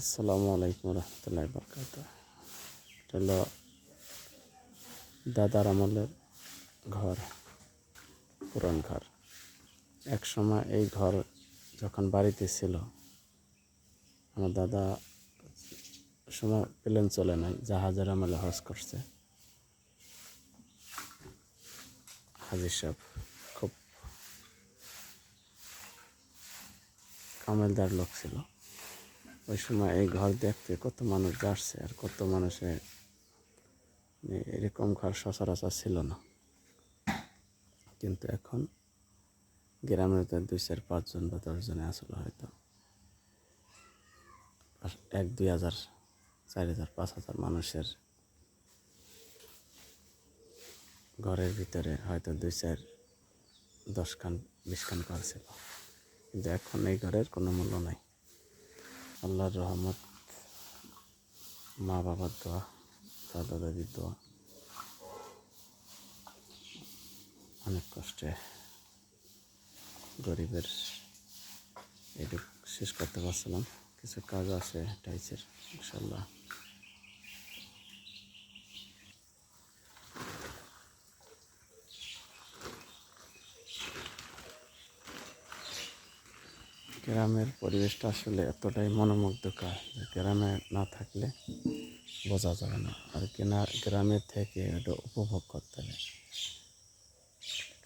আসসালামু আলাইকুম রহমতুল্লাহ বরকাত এটা হলো দাদার আমলের ঘর, পুরান ঘর। এক সময় এই ঘর যখন বাড়িতে ছিল, আমার দাদা সময় প্লেন চলে নাই, জাহাজের আমলে হজ করছে। হাজির সাহেব খুব কামেলদার লোক ছিল। ওই সময় এই ঘর দেখতে কত মানুষ যাচ্ছে আর কত মানুষে মানে এরকম ঘর সচরাচর ছিল না। কিন্তু এখন গ্রামের তো দুই চার পাঁচজন বা দশজনে আসলে হয়তো। এক, দুই হাজার, চার হাজার, পাঁচ হাজার মানুষের ঘরের ভিতরে হয়তো দুই চার, দশ খান, বিশ খান ঘর ছিল। কিন্তু এখন এই ঘরের কোনো মূল্য নাই। আল্লাহর রহমত মা বাবার দোয়া দাদা দাদির দোয়া। অনেক কষ্টে গরিবের এটুক শেষ করতে পারছিলাম। কিছু কাজ আছে টাইসের, ইনশাল্লাহ। গ্রামের পরিবেশটা আসলে এতটাই মনোমুগ্ধকর গ্রামে না থাকলে বোঝা যাবে না। আর কেনা গ্রামের থেকে এটা উপভোগ করতে হবে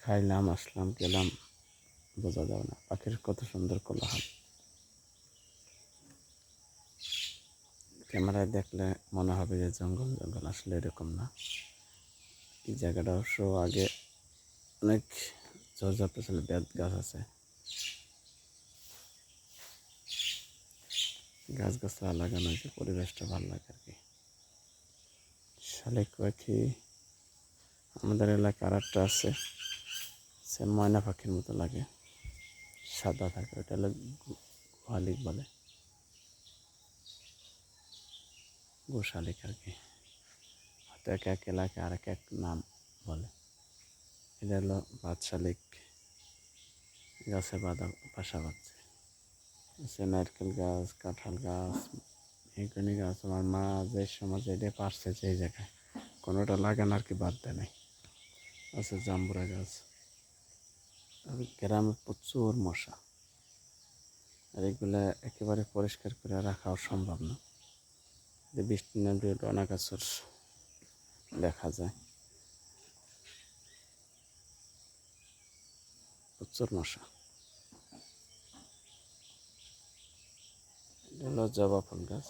খাইলাম, আসলাম, গেলাম, বোঝা যাবে না। পাখির কত সুন্দর কোলাহল। ক্যামেরায় দেখলে মনে হবে যে জঙ্গল জঙ্গল আসলে এরকম না। এই জায়গাটা অবশ্য আগে অনেক ঝড়ঝাপটা ছিল বেত গাছ আছে। গাছ গাছরা লাগানো হয়েছে, পরিবেশটা ভালো লাগে আর কি। শালিক পাখি আমাদের এলাকায় আর একটা আছে, সে ময়না পাখির মতো লাগে, সাদা থাকে, ওটা হলো গোয়ালিক বলে। গোশালিক আর কি। হয়তো এক এক এলাকায় আর এক এক নাম বলে। এটা হলো বাদশালিক গাছে বাঁধা বাসা আছে নারকেল গাছ, কাঁঠাল গাছ এগুলি গাছ আমার মা যে সময় যেটা পারছে সেই জায়গায়। কোনোটা লাগান আর কি বাদ দেয় নাই। আছে জাম্বুরা গাছ। আর গ্রামে প্রচুর মশা। আর এগুলা একেবারে পরিষ্কার করে রাখাও সম্ভব না। যে বৃষ্টি নামলে ডনা গাছের দেখা যায়। প্রচুর মশা। এটা হলো জবা ফুল গাছ